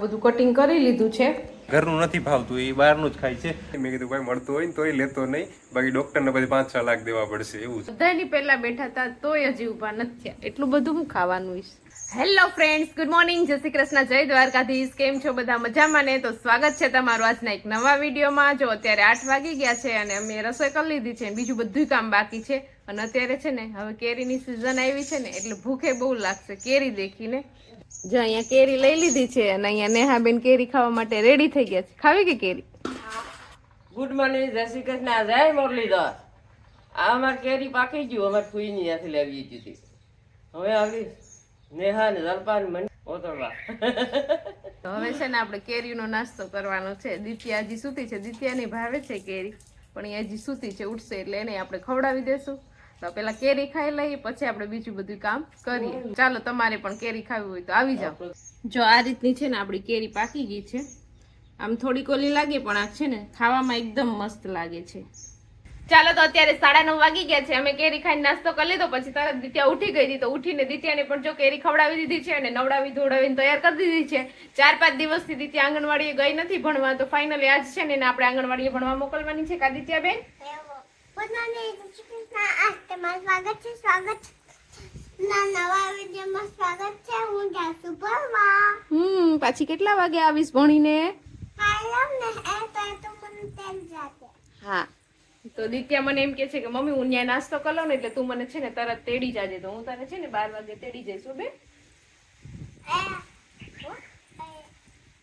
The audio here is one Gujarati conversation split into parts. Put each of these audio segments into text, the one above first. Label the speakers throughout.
Speaker 1: બધું કટિંગ કરી લીધું છે.
Speaker 2: ઘરનું નથી ભાવતું એ બહારનું જ ખાય છે. મેં કીધું ભાઈ મળતું હોય ને તોય લેતો નહીં. બાકી ડોક્ટરને પછી પાંચ છ લાખ દેવા પડશે એવું છે.
Speaker 1: બધાની પહેલા બેઠા હતા તોય હજી ઊભા નથી થયા. એટલું બધું હું ખાવાનું હેલો ફ્રેન્ડ્સ ગુડ મોર્નિંગ જય શ્રી કૃષ્ણ જય દ્વારકાધીશ. કેમ છો બધા? મજામાં ને? તો સ્વાગત છે તમારું આજના એક નવા વિડીયોમાં. જો અત્યારે આઠ વાગી ગયા છે અને અમે રસોઈ કરી લીધી છે બીજું બધું કામ બાકી છે. અને અત્યારે છે ને હવે કેરીની સિઝન આવી છે ને એટલે ભૂખે બહુ લાગશે કેરી દેખીને. જો અહીંયા કેરી લઈ લીધી છે અને અહીંયા નેહાબેન કેરી ખાવા માટે રેડી થઈ ગયા છે. ખાવી કે કેરી?
Speaker 3: ગુડ મોર્નિંગ જય શ્રી કૃષ્ણ. જય મુરલીધર. આ અમારે કેરી પાકી ગયું અમારે ફૂઈની ત્યાંથી લાવી હતી. હવે આવી નેહા ને જલપાન મને ઓતરવા.
Speaker 1: હવે છે ને આપણે કેરીનો નાસ્તો કરવાનો છે. દિત્યા હજી સૂતી છે. દિત્યાને ભાવે છે કેરી પણ એ હજી સૂતી છે ઉઠશે એટલે એને આપણે ખવડાવી દેશું. તો પેલા કેરી ખાઈ લઈએ, પછી આપણે બીજું બધું કામ કરીએ. ચાલો, તમારે પણ કેરી ખાવી હોય તો આવી જાઓ. જો આ રીતની છે ને આપણી કેરી પાકી ગઈ છે. આમ થોડી ઓલી લાગે, પણ આ છે ને ખાવામાં એકદમ મસ્ત લાગે છે. ચાલો, તો અત્યારે સાડા નવ વાગી ગયા છે. અમે કેરી ખાઈને નાસ્તો કરી લીધો, પછી તરત દિત્યા ઉઠી ગઈ હતી. તો ઉઠીને દિત્યાને પણ જો કેરી ખવડાવી દીધી છે અને નવડાવી ધોડાવીને તૈયાર કરી દીધી છે. ચાર પાંચ દિવસથી દિત્યા આંગણવાડીએ ગઈ નથી ભણવા. તો ફાઇનલી આજ છે ને આપણે આંગણવાડીએ ભણવા મોકલવાની છે કા દિત્યા
Speaker 4: તમારું સ્વાગત છે સ્વાગત ના નવા વિડીયોમાં સ્વાગત છે. હું જાસુ ભરવા
Speaker 1: હમ પાછી કેટલા વાગે આવીશ ભણીને? હા. તો દિત્યા મને એમ કે છે કે મમ્મી હું ત્યાં નાસ્તો કરો ને એટલે તું મને છે ને તરત તેડી જાજે. તો હું તને છે ને બાર વાગે તેડી જઈશ બે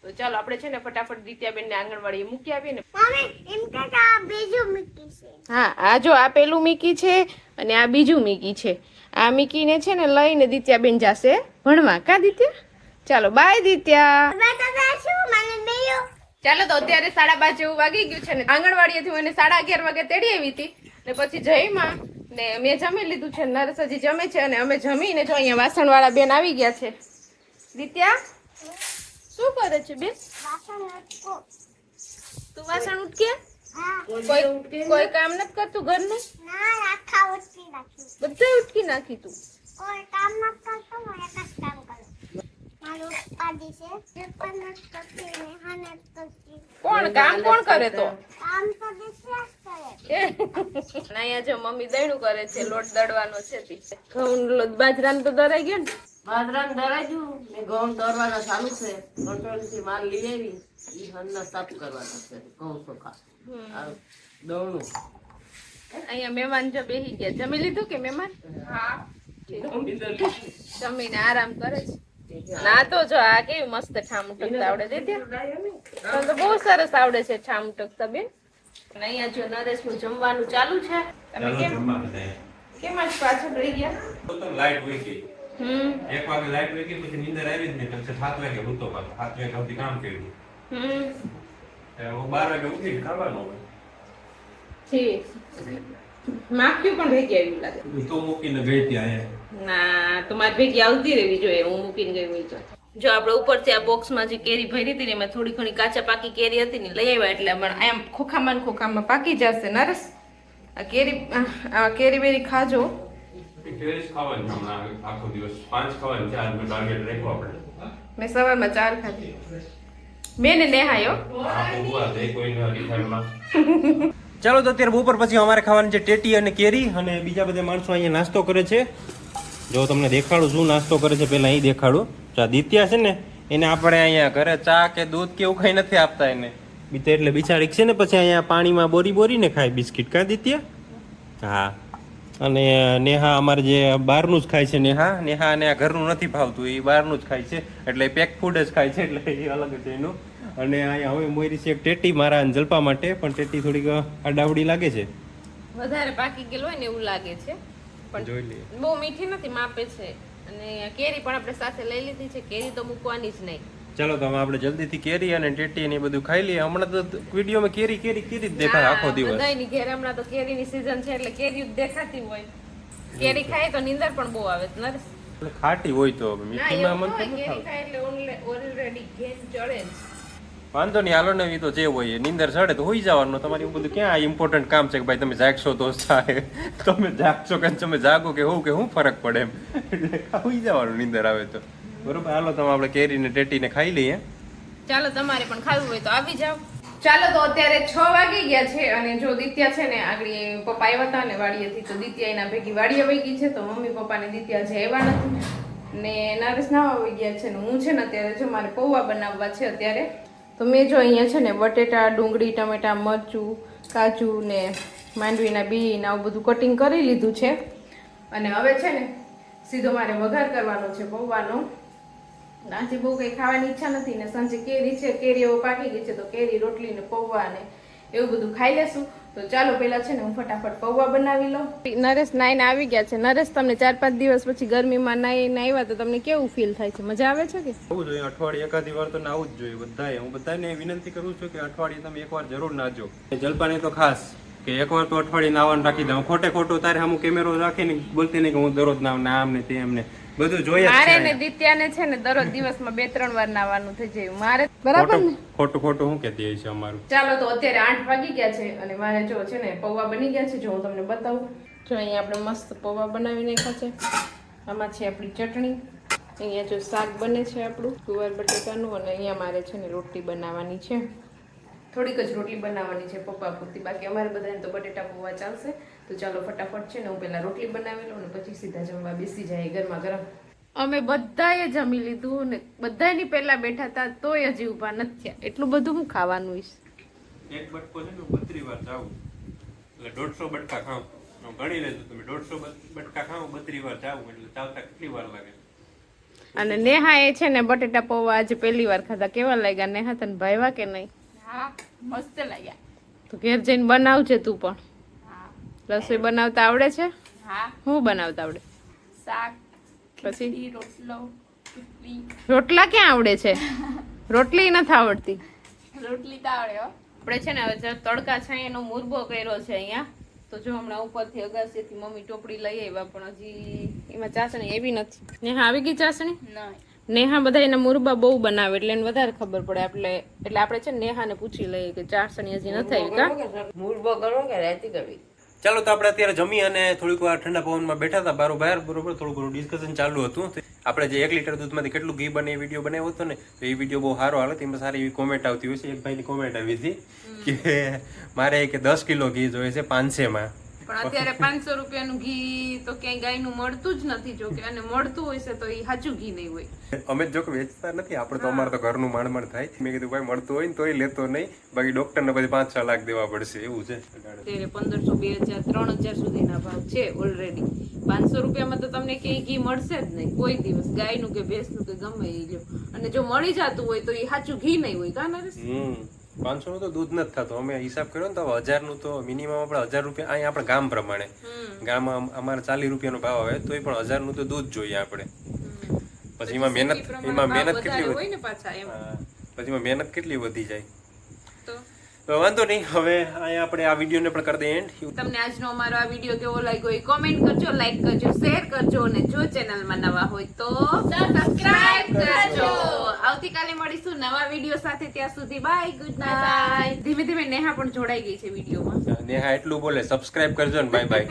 Speaker 1: તો ચાલો આપણે છે ને ફટાફટ દિત્યાબેન ને આંગણવાડી મૂકી આવીએ ને.
Speaker 4: મમ્મી એમ કે કે આ બીજું મીઠી છે.
Speaker 1: હા આ જો આ પેલું મીકી છે અને આ બીજું મીકી છે. આ મીકીને છે ને લઈને દિત્યાબેન જાશે ભણવા. કા દિત્યા? ચાલો બાય દિત્યા.
Speaker 4: મને
Speaker 1: ચાલો તો અત્યારે સાડા પાંચ જેવું વાગી ગયું છે ને. આંગણવાડીએથી હું એને સાડા અગિયાર વાગે તેડી આવી હતી. ને પછી જઈમાં ને મેં જમી લીધું છે નરસ હજી જમે છે અને અમે જમીને જો અહીંયા વાસણવાળા બેન આવી ગયા છે. દિત્યા? શું કરે છે બેન? તું વાસણ ઉટકે? કોઈ કામ નથી કરતું ઘરનું? બધું ઉટકી નાખી તું.
Speaker 4: કોઈ કામ ન કરતો મને કસ કામ કરો મારો ઉપાધિ છે જે પણ નથી કરતી ને હા નથી કરતી
Speaker 1: કોણ? કામ કોણ કરે તો?
Speaker 4: કામ તો દિશા જ કરે
Speaker 1: અહીંયા જો મમ્મી દયણું કરે છે લોટ દળવાનો છે. ઘઉં લોટ બાજરાનો તો દરાઈ ગયો ને.
Speaker 3: બાજરાને દરાજ્યું. ને ઘઉં દરવાના ચાલુ છે. કંટ્રોલથી માલ લઈ આવી. એ હનના સાફ કરવાના છે. ઘઉં ચોખા. દોડું દવણું
Speaker 1: અહીંયા મહેમાન જો બેહી ગયા. જમી લીધું કે મહેમાન? જમીને આરામ કરે છે. ના તો જો આ કેવી મસ્ત ઠામટક આવડે. દે. તો બહુ સરસ આવડે છે ઠામટક અને અહીંયા જો નરેશનું જમવાનું ચાલુ છે. તમે કેમ? કેમ જ પાછળ રહી ગયા?
Speaker 2: લાઈટ હોય ગઈ એક વાગે લાઈટ વહી પછી નીંદર આવી જ નહીં પછી સાત વાગે ઉઠતો પાછો. સાત વાગે સુધી કામ કર્યું.
Speaker 1: હમ.
Speaker 2: બાર વાગે ઉઠી ખાવાનું
Speaker 1: માખ્યું પણ ભેગી આવ્યું લાગે.
Speaker 2: તો મૂકીને ગઈ ત્યાં
Speaker 1: ના તો મારી ભેગી આવતી રહેવી જોઈએ હું મૂકીને ગઈ હોય તો. જો આપણે ઉપરથી આ બોક્સમાં જે કેરી ભરી હતી ને એમાં થોડી ઘણી કાચા પાકી કેરી હતી ને લઈ આવ્યા એટલે પણ આમ ખોખામાં ખોખામાં પાકી જશે નરસ. આ કેરી આ કેરી બેરી ખાજો.
Speaker 2: ટેરેસ ખાવાની હમણાં આખો દિવસ. પાંચ ખાવાની ચાર મેં ટાર્ગેટ રાખ્યો આપણે.
Speaker 1: મેં સવારમાં ચાર ખાધી. નેહાયો
Speaker 2: થઈ કોઈને રિફાઈનમાં ચાલો તો અત્યારે બપોર પછી અમારે ખાવાની છે ટેટી અને કેરી અને બીજા બધા માણસો અહીંયા નાસ્તો કરે છે. જો તમને દેખાડું શું નાસ્તો કરે છે પહેલાં અહીં દેખાડું. જો આ દિત્યા છે ને એને આપણે અહીંયા ઘરે ચા કે દૂધ કે એવું કંઈ નથી આપતા એને. બીતે એટલે બિચારી છે ને પછી અહીંયા પાણીમાં બોરી બોરીને ખાય બિસ્કિટ. કા દિત્યા? હા. અને નેહા અમારે જે બહારનું જ ખાય છે નેહા. નેહા અને આ ઘરનું નથી ભાવતું એ બહારનું જ ખાય છે. એટલે પેક ફૂડ જ ખાય છે એટલે એ અલગ છે એનું. અને અહીંયા હવે મોરી છે એક ટેટી મારા જલપા માટે પણ ટેટી થોડીક આડાવડી લાગે છે.
Speaker 1: વધારે પાકી ગયેલું હોય ને એવું લાગે છે. પણ
Speaker 2: જોઈ લઈએ.
Speaker 1: બહુ મીઠી નથી માપે છે. અને કેરી પણ આપણે સાથે લઈ લીધી છે કેરી તો મૂકવાની જ નહીં.
Speaker 2: ચાલો તો આપણે જલ્દીથી કેરી અને ટેટી ને બધું ખાઈ લઈએ. હમણાં તો વિડીયોમાં કેરી કેરી કેરી જ દેખાય આખો દિવસ.
Speaker 1: ની ઘેર હમણાં તો કેરીની સીઝન છે એટલે કેરી જ દેખાતી હોય. કેરી ખાય તો નીંદર પણ બહુ આવે છે નરેશ.
Speaker 2: ખાટી હોય તો મીઠીમાં મન તો
Speaker 1: કેરી ખાય એટલે ઓલરેડી ઘેન ચડે
Speaker 2: વાંધો નહીં હાલો ને તો જે હોય એ નીંદર ચડે તો હોઈ જવાનું તમારે બધું ક્યાં ઇમ્પોર્ટન્ટ કામ છે કે ભાઈ તમે જાગશો તો થાય. તમે જાગશો કે તમે જાગો કે હોવ કે શું ફરક પડે એમ. એટલે હોઈ જવાનું નીંદર આવે તો. બરોબર, હાલો તમે આપણે કેરીને ટેટીને ખાઈ લઈએ.
Speaker 1: ચાલો તમારે પણ ખાવું હોય તો આવી જાઓ. ચાલો તો અત્યારે છ વાગી ગયા છે અને જો દિત્યા છે ને આગળ પપ્પા આવ્યા હતા ને વાડીએથી, તો દિત્યા એના ભેગી વાડીએ વહી ગઈ છે, તો મમ્મી પપ્પા ને દિત્યા છે એવા નથી. ને નરેશ નાવા આવી ગયા છે ને હું છે ને અત્યારે જો મારે પૌવા બનાવવા છે અત્યારે, તો મેં જો અહીંયા છે ને બટેટા, ડુંગળી, ટમેટા, મરચું, કાજુ ને માંડવીના બી ને આવું બધું કટિંગ કરી લીધું છે. અને હવે છે ને સીધો મારે વઘાર કરવાનો છે પૌવાનો. આજે બહુ કઈ ખાવાની ઈચ્છા નથી ને સાંજે કેરી છે કેરી હવે પાકી ગઈ છે તો કેરી રોટલી ને પૌવા ને એવું બધું ખાઈ લેશું. તો ચાલો પેલા છે ને હું ફટાફટ પૌવા બનાવી લઉં. નરેશ નાઈને આવી ગયા છે. નરેશ તમને ચાર પાંચ દિવસ પછી ગરમીમાં નાઈને આવ્યા તો તમને કેવું ફીલ થાય છે? મજા આવે છે કે?
Speaker 2: આવું જોઈએ અઠવાડિયે એકાદી વાર તો નાવું જ જોઈએ બધાએ. હું બધાને વિનંતી કરું છું કે અઠવાડિયે તમે એકવાર જરૂર નાજો. જલપાને તો ખાસ કે એકવાર તો અઠવાડિયે નાવાનું રાખી દઉં ખોટે ખોટું તારે હું કેમેરો રાખીને બોલતી નહીં કે હું દરરોજ નાવ ના આમ ને તેમ ને. બધું જોઈએ
Speaker 1: મારે ને દિત્યાને છે ને દરરોજ દિવસમાં બે ત્રણ વાર નાવાનું થઈ જાય મારે બરાબર ને?
Speaker 2: ખોટું ખોટું હું કહેતી છે અમારું?
Speaker 1: ચાલો તો અત્યારે આઠ વાગી ગયા છે અને મારે જો છે ને પૌવા બની ગયા છે જો હું તમને બતાવું. જો અહીંયા આપણે મસ્ત પૌવા બનાવી નાખ્યા છે. આમાં છે આપણી ચટણી. અહીંયા જો શાક બને છે આપણું ગુવાર બટેકાનું અને અહીંયા મારે છે ને રોટલી બનાવવાની છે. થોડીક જ રોટલી બનાવવાની છે પપ્પા પૂરતી. બાકી અમારે બધાને તો બટેટા પૌવા ચાલશે. તો ચાલો ફટાફટ છે ને હું પહેલાં રોટલી બનાવી લઉં ને પછી સીધા જમવા બેસી જાય ગરમા ગરમ. અમે બધાએ જમી લીધું ને બધાની પહેલા બેઠા હતા તોય હજી ઊભા નથી થયા. એટલું બધું હું ખાવાનું ઈશ.
Speaker 2: એક બટકો છે ને બત્રી વાર જાવું એટલે દોઢસો બટકા ખાઉં. ગણી લેજો તમે દોઢસો બટકા ખાઉં બત્રી વાર જાવું એટલે ચાલતા કેટલી વાર લાગે?
Speaker 1: અને નેહા એ છે ને બટેટા પૌવા આજે પહેલી વાર ખાધા. કેવા લાગ્યા નેહા તને? ભાવ્યા કે નહીં?
Speaker 5: હા મસ્ત લાગ્યા.
Speaker 1: તો ઘેર જઈને બનાવજે તું પણ. રસોઈ બનાવતા આવડે છે?
Speaker 5: હા.
Speaker 1: હું બનાવતા આવડે?
Speaker 5: શાક
Speaker 1: પછી?
Speaker 5: રોટલો રોટલા
Speaker 1: ક્યાં આવડે છે? રોટલી નથી આવડતી.
Speaker 5: રોટલી તો આવડે
Speaker 1: આપણે છે ને હવે જો તડકા એનો મુરબો કર્યો છે અહીંયા તો જો હમણાં ઉપરથી અગાસીથી મમ્મી ટોપડી લઈ આવ્યા પણ હજી એમાં ચાસણી એવી નથી. નેહા આવી ગઈ ચાસણી?
Speaker 5: નહીં.
Speaker 1: નેહા બધા એના મુરબા બહુ બનાવે એટલે એને વધારે ખબર પડે. એટલે એટલે આપણે છે ને નેહાને પૂછી લઈએ કે ચાસણી હજી નથી આવી કા?
Speaker 3: મુરબો કરો કે રહેતી કરવી?
Speaker 2: ચાલો તો આપણે અત્યારે જમી અને થોડીક વાર ઠંડા પવનમાં બેઠા હતા. બારો બહાર, બરોબર થોડું ઘણું ડિસ્કશન ચાલુ હતું. આપણે જે એક લીટર દૂધમાંથી કેટલું ઘી બને એ વીડિયો બનાવ્યો હતો ને, તો એ વીડિયો બહુ સારો હાલે. તેમાં સારી એવી કોમેન્ટ આવતી હોય છે. એક ભાઈની કોમેન્ટ આવી હતી કે, મારે કે દસ કિલો ઘી જોઈએ છે પાંચસેમાં.
Speaker 1: પણ અત્યારે પાંચસો રૂપિયાનું ઘી તો ક્યાંય ગાયનું મળતું જ નથી. જો કે અને મળતું હોય છે તો એ સાચું ઘી નહીં હોય.
Speaker 2: અમે જો કે વેચતા નથી આપણે તો અમારે તો ઘરનું માંડ થાય. મેં કીધું ભાઈ મળતું હોય ને તોય લેતો નહીં. બાકી ડોક્ટરને પછી પાંચ છ લાખ દેવા પડશે. એવું છે.
Speaker 1: અત્યારે પંદરસો બે હજાર ત્રણ હજાર સુધીના ભાવ છે ઓલરેડી પાંચસો રૂપિયામાં તો તમને ક્યાંય ઘી મળશે જ નહીં. કોઈ દિવસ ગાયનું કે ભેંસનું કે ગમે એ લ્યો. અને જો મળી જતું હોય તો એ સાચું ઘી નહીં હોય. કા નરેશ
Speaker 2: હમ પાંચસો નું તો દૂધ નથી થતું. અમે હિસાબ કર્યો ને તો હજારનું તો મિનિમમ આપણે હજાર રૂપિયા અહીં આપણે ગામ પ્રમાણે. ગામમાં અમારે ચાલીસ રૂપિયાનો ભાવ આવે તોય પણ હજારનું તો દૂધ જોઈએ આપણે. પછી એમાં મહેનત એમાં મહેનત કેટલી વધી
Speaker 1: ને પાછા એમ.
Speaker 2: મહેનત કેટલી વધી જાય.
Speaker 1: તો?
Speaker 2: તો વાંધો નહીં હવે અહીંયા આપણે આ વિડીયોને પણ કરી દઈએ એન્ડ
Speaker 1: તમને આજનો અમારો આ વીડિયો કેવો લાગ્યો એ કોમેન્ટ કરજો લાઈક કરજો શેર કરજો અને જો ચેનલમાં નવા હોય તો સબસ્ક્રાઇબ કરજો. આવતીકાલે મળીશું નવા વીડિયો સાથે. ત્યાં સુધી બાય ગુડ નાઇટ ધીમે ધીમે નેહા પણ જોડાઈ ગઈ છે વિડીયોમાં.
Speaker 2: નેહા એટલું બોલે સબસ્ક્રાઇબ કરજો ને બાય બાય